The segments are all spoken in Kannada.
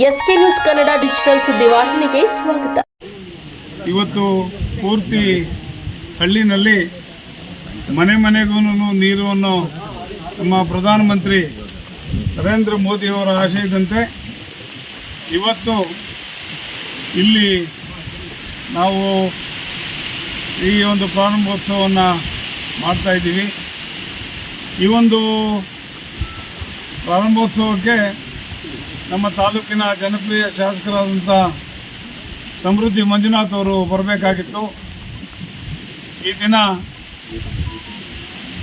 ಎಸ್ಕೆ ನ್ಯೂಸ್ ಕನ್ನಡ ಡಿಜಿಟಲ್ ಸುದ್ದಿವಾಹಿನಿಗೆ ಸ್ವಾಗತ. ಇವತ್ತು ಪೂರ್ತಿ ಹಳ್ಳಿನಲ್ಲಿ ಮನೆ ಮನೆಗೂ ನೀರನ್ನು ನಮ್ಮ ಪ್ರಧಾನಮಂತ್ರಿ ನರೇಂದ್ರ ಮೋದಿಯವರ ಆಶಯದಂತೆ ಇವತ್ತು ಇಲ್ಲಿ ನಾವು ಈ ಒಂದು ಪ್ರಾರಂಭೋತ್ಸವವನ್ನು ಮಾಡ್ತಾ ಇದ್ದೀವಿ. ಈ ಒಂದು ಪ್ರಾರಂಭೋತ್ಸವಕ್ಕೆ ನಮ್ಮ ತಾಲೂಕಿನ ಜನಪ್ರಿಯ ಶಾಸಕರಾದಂಥ ಸಮೃದ್ಧಿ ಮಂಜುನಾಥ್ ಅವರು ಬರಬೇಕಾಗಿತ್ತು. ಈ ದಿನ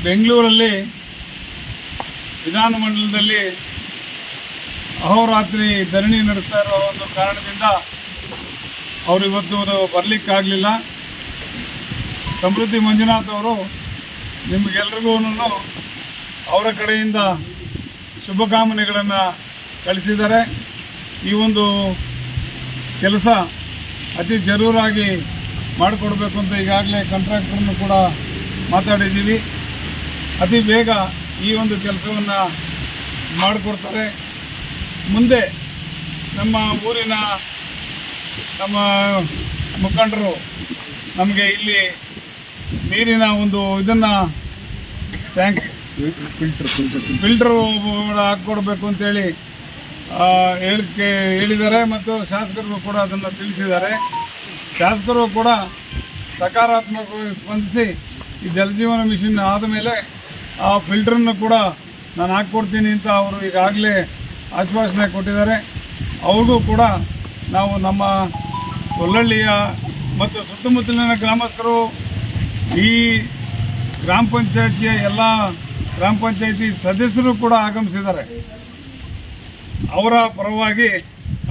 ಬೆಂಗಳೂರಲ್ಲಿ ವಿಧಾನಮಂಡಲದಲ್ಲಿ ಅಹೋರಾತ್ರಿ ಧರಣಿ ನಡೆಸ್ತಾ ಇರೋ ಒಂದು ಕಾರಣದಿಂದ ಅವರು ಇವತ್ತು ಬರಲಿಕ್ಕಾಗಲಿಲ್ಲ. ಸಮೃದ್ಧಿ ಮಂಜುನಾಥ್ ಅವರು ನಿಮಗೆಲ್ರಿಗೂ ಅವರ ಕಡೆಯಿಂದ ಶುಭಕಾಮನೆಗಳನ್ನು ಕಳಿಸಿದ್ದಾರೆ. ಈ ಒಂದು ಕೆಲಸ ಅತಿ ಜರೂರಾಗಿ ಮಾಡಿಕೊಡ್ಬೇಕು ಅಂತ ಈಗಾಗಲೇ ಕಾಂಟ್ರಾಕ್ಟ್ರನ್ನು ಕೂಡ ಮಾತಾಡಿದ್ದೀವಿ. ಅತಿ ಬೇಗ ಈ ಒಂದು ಕೆಲಸವನ್ನು ಮಾಡಿಕೊಡ್ತಾರೆ. ಮುಂದೆ ನಮ್ಮ ಊರಿನ ನಮ್ಮ ಮುಖಂಡರು ನಮಗೆ ಇಲ್ಲಿ ನೀರಿನ ಒಂದು ಇದನ್ನು ಟ್ಯಾಂಕ್ ಫಿಲ್ಟ್ರು ಹಾಕ್ಕೊಡ್ಬೇಕು ಅಂತೇಳಿ ಹೇಳಿಕೆ ಹೇಳಿದ್ದಾರೆ ಮತ್ತು ಶಾಸಕರು ಕೂಡ ಅದನ್ನು ತಿಳಿಸಿದ್ದಾರೆ. ಶಾಸಕರು ಕೂಡ ಸಕಾರಾತ್ಮಕವಾಗಿ ಸ್ಪಂದಿಸಿ ಈ ಜಲಜೀವನ ಮಿಷನ್ ಆದ ಮೇಲೆ ಆ ಫಿಲ್ಟ್ರನ್ನು ಕೂಡ ನಾನು ಹಾಕ್ಕೊಡ್ತೀನಿ ಅಂತ ಅವರು ಈಗಾಗಲೇ ಆಶ್ವಾಸನೆ ಕೊಟ್ಟಿದ್ದಾರೆ. ಅವ್ರಿಗೂ ಕೂಡ ನಾವು ನಮ್ಮ ಕೊಲ್ಲಳ್ಳಿಯ ಮತ್ತು ಸುತ್ತಮುತ್ತಲಿನ ಗ್ರಾಮಸ್ಥರು ಈ ಗ್ರಾಮ ಪಂಚಾಯತಿಯ ಎಲ್ಲ ಗ್ರಾಮ ಪಂಚಾಯತಿ ಸದಸ್ಯರು ಕೂಡ ಆಗಮಿಸಿದ್ದಾರೆ. ಅವರ ಪರವಾಗಿ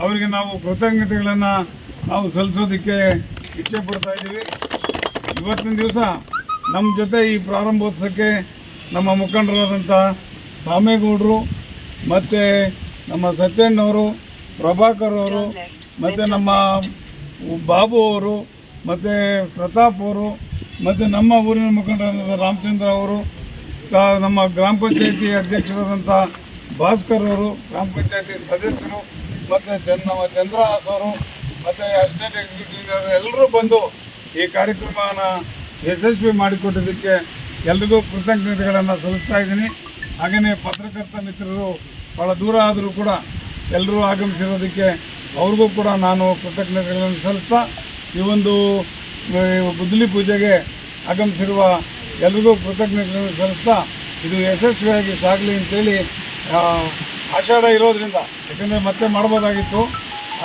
ಅವರಿಗೆ ನಾವು ಕೃತಜ್ಞತೆಗಳನ್ನು ನಾವು ಸಲ್ಲಿಸೋದಕ್ಕೆ ಇಚ್ಛೆ ಪಡ್ತಾ ಇದ್ದೀವಿ. ಇವತ್ತಿನ ದಿವಸ ನಮ್ಮ ಜೊತೆ ಈ ಪ್ರಾರಂಭೋತ್ಸವಕ್ಕೆ ನಮ್ಮ ಮುಖಂಡರಾದಂಥ ಸಾಮೇಗೌಡರು ಮತ್ತು ನಮ್ಮ ಸತ್ಯಣ್ಣವರು ಪ್ರಭಾಕರ್ ಅವರು, ಮತ್ತು ನಮ್ಮ ಬಾಬು ಅವರು, ಮತ್ತು ಪ್ರತಾಪ್ ಅವರು, ಮತ್ತು ನಮ್ಮ ಊರಿನ ಮುಖಂಡರಾದಂಥ ರಾಮಚಂದ್ರ ಅವರು ನಮ್ಮ ಗ್ರಾಮ ಪಂಚಾಯಿತಿ ಅಧ್ಯಕ್ಷರಾದಂಥ ಭಾಸ್ಕರ್ ಅವರು ಗ್ರಾಮ ಪಂಚಾಯತಿ ಸದಸ್ಯರು, ಮತ್ತು ಚಂದ ನಮ್ಮ ಚಂದ್ರಹಾಸ್ ಅವರು, ಮತ್ತು ಅಸಿಸ್ಟೆಂಟ್ ಎಕ್ಸಿಕ್ಯೂಟಿವ್ ಎಲ್ಲರೂ ಬಂದು ಈ ಕಾರ್ಯಕ್ರಮವನ್ನು ಯಶಸ್ವಿ ಮಾಡಿಕೊಟ್ಟಿದ್ದಕ್ಕೆ ಎಲ್ರಿಗೂ ಕೃತಜ್ಞತೆಗಳನ್ನು ಸಲ್ಲಿಸ್ತಾ ಇದ್ದೀನಿ. ಹಾಗೆಯೇ ಪತ್ರಕರ್ತ ಮಿತ್ರರು ಭಾಳ ದೂರ ಆದರೂ ಕೂಡ ಎಲ್ಲರೂ ಆಗಮಿಸಿರೋದಕ್ಕೆ ಅವ್ರಿಗೂ ಕೂಡ ನಾನು ಕೃತಜ್ಞತೆಗಳನ್ನು ಸಲ್ಲಿಸ್ತಾ, ಈ ಒಂದು ಬುದ್ಲಿ ಪೂಜೆಗೆ ಆಗಮಿಸಿರುವ ಎಲ್ರಿಗೂ ಕೃತಜ್ಞತೆಗಳನ್ನು ಸಲ್ಲಿಸ್ತಾ, ಇದು ಯಶಸ್ವಿಯಾಗಿ ಸಾಗಲಿ ಅಂತೇಳಿ ಆಷಾಢ ಇರೋದ್ರಿಂದ ಯಾಕಂದರೆ ಮತ್ತೆ ಮಾಡ್ಬೋದಾಗಿತ್ತು.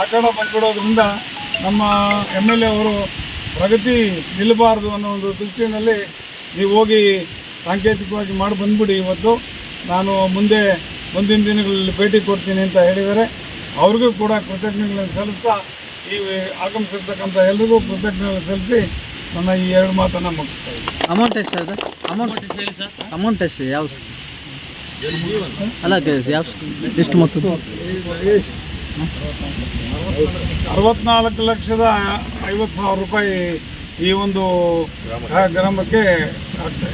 ಆಷಾಢ ಬಂದ್ಬಿಡೋದ್ರಿಂದ ನಮ್ಮ ಎಂ ಎಲ್ ಎ ಅವರು ಪ್ರಗತಿ ನಿಲ್ಲಬಾರ್ದು ಅನ್ನೋ ಒಂದು ದೃಷ್ಟಿಯಲ್ಲಿ ನೀವು ಹೋಗಿ ಸಾಂಕೇತಿಕವಾಗಿ ಮಾಡಿ ಬಂದ್ಬಿಡಿ ಇವತ್ತು. ನಾನು ಮುಂದೆ ಮುಂದಿನ ದಿನಗಳಲ್ಲಿ ಭೇಟಿ ಕೊಡ್ತೀನಿ ಅಂತ ಹೇಳಿದರೆ ಅವ್ರಿಗೂ ಕೂಡ ಕೃತಜ್ಞತೆಗಳನ್ನು ಸಲ್ಲಿಸ್ತಾ ಈ ಆಗಮಿಸಿರ್ತಕ್ಕಂಥ ಎಲ್ರಿಗೂ ಕೃತಜ್ಞತೆಗಳನ್ನು ಸಲ್ಲಿಸಿ ನನ್ನ ಈ ಎರಡು ಮಾತನ್ನು ಮುಗಿಸ್ತಾ ಇದ್ದೀನಿ. ಅಮೌಂಟ್ ಎಷ್ಟು ಸರ್ ಅಮೌಂಟ್ ಅಮೌಂಟ್ ಎಷ್ಟು ಯಾವ ಅಲ್ಲ ಎಷ್ಟು ಮೊತ್ತದ್ದು? ಅರವತ್ನಾಲ್ಕು ಲಕ್ಷದ ಐವತ್ತು ಸಾವಿರ ರೂಪಾಯಿ ಈ ಒಂದು ಗ್ರಾಮಕ್ಕೆ ಆಗ್ತದೆ